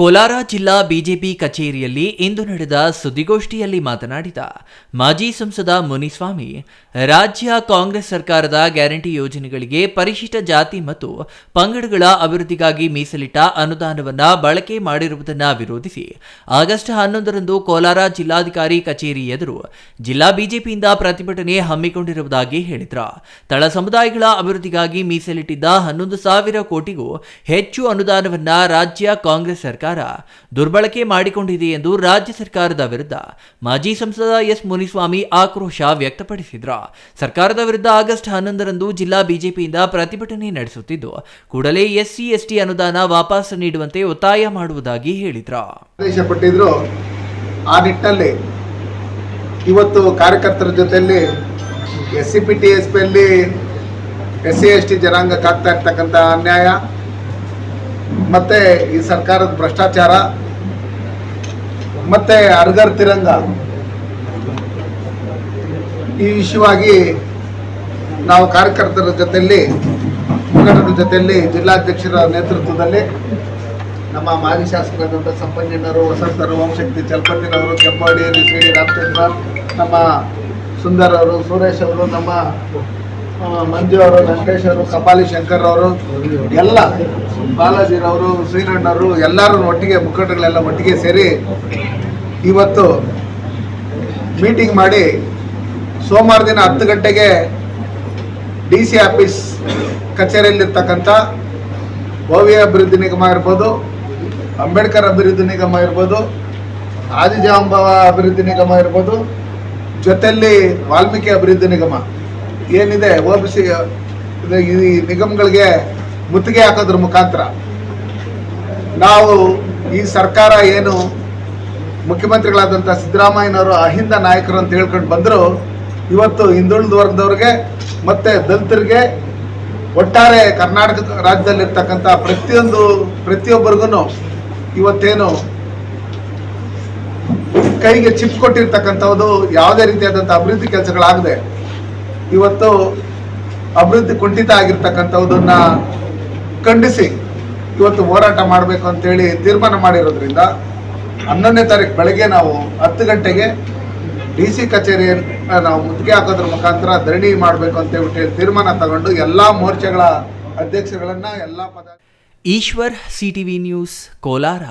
ಕೋಲಾರ ಜಿಲ್ಲಾ ಬಿಜೆಪಿ ಕಚೇರಿಯಲ್ಲಿ ಇಂದು ನಡೆದ ಸುದ್ದಿಗೋಷ್ಠಿಯಲ್ಲಿ ಮಾತನಾಡಿದ ಮಾಜಿ ಸಂಸದ ಮುನಿಸ್ವಾಮಿ, ರಾಜ್ಯ ಕಾಂಗ್ರೆಸ್ ಸರ್ಕಾರದ ಗ್ಯಾರಂಟಿ ಯೋಜನೆಗಳಿಗೆ ಪರಿಶಿಷ್ಟ ಜಾತಿ ಮತ್ತು ಪಂಗಡಗಳ ಅಭಿವೃದ್ಧಿಗಾಗಿ ಮೀಸಲಿಟ್ಟ ಅನುದಾನವನ್ನು ಬಳಕೆ ಮಾಡಿರುವುದನ್ನು ವಿರೋಧಿಸಿ ಆಗಸ್ಟ್ ಹನ್ನೊಂದರಂದು ಕೋಲಾರ ಜಿಲ್ಲಾಧಿಕಾರಿ ಕಚೇರಿ ಎದುರು ಜಿಲ್ಲಾ ಬಿಜೆಪಿಯಿಂದ ಪ್ರತಿಭಟನೆ ಹಮ್ಮಿಕೊಂಡಿರುವುದಾಗಿ ಹೇಳಿದ್ರ. ತಳ ಸಮುದಾಯಗಳ ಅಭಿವೃದ್ಧಿಗಾಗಿ ಮೀಸಲಿಟ್ಟಿದ್ದ ಹನ್ನೊಂದು ಸಾವಿರ ಕೋಟಿಗೂ ಹೆಚ್ಚು ಅನುದಾನವನ್ನು ರಾಜ್ಯ ಕಾಂಗ್ರೆಸ್ ಸರ್ಕಾರ ದುರ್ಬಳಕೆ ಮಾಡಿಕೊಂಡಿದೆ ಎಂದು ರಾಜ್ಯ ಸರ್ಕಾರದ ವಿರುದ್ಧ ಮಾಜಿ ಸಂಸದ ಎಸ್ ಮುನಿಸ್ವಾಮಿ ಆಕ್ರೋಶ ವ್ಯಕ್ತಪಡಿಸಿದ್ರು. ಸರ್ಕಾರದ ವಿರುದ್ಧ ಆಗಸ್ಟ್ ಹನ್ನೊಂದರಂದು ಜಿಲ್ಲಾ ಬಿಜೆಪಿಯಿಂದ ಪ್ರತಿಭಟನೆ ನಡೆಸುತ್ತಿದ್ದು, ಕೂಡಲೇ ಎಸ್ಸಿ, ಎಸ್ಟಿ ಅನುದಾನ ವಾಪಸ್ ನೀಡುವಂತೆ ಒತ್ತಾಯ ಮಾಡುವುದಾಗಿ ಹೇಳಿದ್ರು. ಆ ನಿಟ್ಟಿನಲ್ಲಿ ಇವತ್ತು ಕಾರ್ಯಕರ್ತರ ಜೊತೆಯಲ್ಲಿ S C P, T, S ಪಿಯಲ್ಲಿ ಎಸ್ ಸಿ ಎಸ್ ಟಿ ಜನಾಂಗಕ್ಕೆ ಆಗ್ತಾ ಇರ್ತಕ್ಕಂಥ ಅನ್ಯಾಯ ಮತ್ತು ಈ ಸರ್ಕಾರದ ಭ್ರಷ್ಟಾಚಾರ, ಮತ್ತೆ ಅರ್ಗರ್ ತಿರಂಗ. ಈ ವಿಷಯವಾಗಿ ನಾವು ಕಾರ್ಯಕರ್ತರ ಜೊತೆಯಲ್ಲಿ, ಮುಖಂಡರ ಜೊತೆಯಲ್ಲಿ ಜಿಲ್ಲಾಧ್ಯಕ್ಷರ ನೇತೃತ್ವದಲ್ಲಿ ನಮ್ಮ ಮಾಜಿ ಶಾಸಕರಾದಂಥ ಸಂಪಂಜನರು ವಸಂತರು ಓಂಶಕ್ತಿ ಚಲ್ಪತಿರವರು ಕೆಂಪಾಡಿಯಲ್ಲಿ ಶ್ರೀ ರಾಮಚಂದ್ರ, ನಮ್ಮ ಸುಂದರ್ ಅವರು, ಸುರೇಶ್ ಅವರು, ನಮ್ಮ ಮಂಜು ಅವರು ವೆಂಕಟೇಶ್ ಅವರು, ಕಪಾಲಿ ಶಂಕರ್ ಅವರು, ಎಲ್ಲ ಬಾಲಾಜಿರವರು ಶ್ರೀರಣ್ಣವರು ಎಲ್ಲರೂ ಒಟ್ಟಿಗೆ ಮುಖಂಡಗಳೆಲ್ಲ ಒಟ್ಟಿಗೆ ಸೇರಿ ಇವತ್ತು ಮೀಟಿಂಗ್ ಮಾಡಿ ಸೋಮವಾರ ದಿನ ಹತ್ತು ಗಂಟೆಗೆ ಡಿ ಸಿ ಆಫೀಸ್ ಕಚೇರಿಯಲ್ಲಿರ್ತಕ್ಕಂಥ ಭವ್ಯ ಅಭಿವೃದ್ಧಿ ನಿಗಮ ಇರ್ಬೋದು, ಅಂಬೇಡ್ಕರ್ ಅಭಿವೃದ್ಧಿ ನಿಗಮ ಇರ್ಬೋದು, ಆದಿಜಾಂಬವ ಅಭಿವೃದ್ಧಿ ನಿಗಮ ಇರ್ಬೋದು, ಜೊತೆಯಲ್ಲಿ ವಾಲ್ಮೀಕಿ ಅಭಿವೃದ್ಧಿ ನಿಗಮ. ಏನಿದೆ ಒ ಬಿ ಸಿ ಈ ನಿಗಮಗಳಿಗೆ ಮುತ್ತಿಗೆ ಹಾಕೋದ್ರ ಮುಖಾಂತರ ನಾವು ಈ ಸರ್ಕಾರ ಏನು ಮುಖ್ಯಮಂತ್ರಿಗಳಾದಂಥ ಸಿದ್ದರಾಮಯ್ಯನವರು ಅಹಿಂದ ನಾಯಕರು ಅಂತ ಹೇಳ್ಕೊಂಡು ಬಂದರು, ಇವತ್ತು ಹಿಂದುಳಿದ ವರ್ಗದವ್ರಿಗೆ ಮತ್ತು ದಲಿತರಿಗೆ ಒಟ್ಟಾರೆ ಕರ್ನಾಟಕ ರಾಜ್ಯದಲ್ಲಿರ್ತಕ್ಕಂಥ ಪ್ರತಿಯೊಂದು ಪ್ರತಿಯೊಬ್ಬರಿಗೂ ಇವತ್ತೇನು ಕೈಗೆ ಚಿಪ್ ಕೊಟ್ಟಿರ್ತಕ್ಕಂಥದ್ದು ಯಾವುದೇ ರೀತಿಯಾದಂಥ ಅಭಿವೃದ್ಧಿ ಕೆಲಸಗಳಾಗದೆ ಇವತ್ತು ಅಭಿವೃದ್ಧಿ ಕುಂಠಿತ ಆಗಿರ್ತಕ್ಕಂಥವುದನ್ನ ಖಂಡಿಸಿ ಇವತ್ತು ಹೋರಾಟ ಮಾಡಬೇಕು ಅಂತೇಳಿ ತೀರ್ಮಾನ ಮಾಡಿರೋದ್ರಿಂದ ಹನ್ನೊಂದನೇ ತಾರೀಕು ಬೆಳಗ್ಗೆ ನಾವು ಹತ್ತು ಗಂಟೆಗೆ ಡಿ ಸಿ ಕಚೇರಿಯನ್ನು ನಾವು ಮುತ್ತಿಗೆ ಹಾಕೋದ್ರ ಮುಖಾಂತರ ಧರಣಿ ಮಾಡಬೇಕು ಅಂತ ಹೇಳ್ಬಿಟ್ಟು ತೀರ್ಮಾನ ತಗೊಂಡು ಎಲ್ಲ ಮೋರ್ಚೆಗಳ ಅಧ್ಯಕ್ಷಗಳನ್ನ ಎಲ್ಲ ಪದ ಈಶ್ವರ್ ಸಿಟಿವಿ ನ್ಯೂಸ್ ಕೋಲಾರ.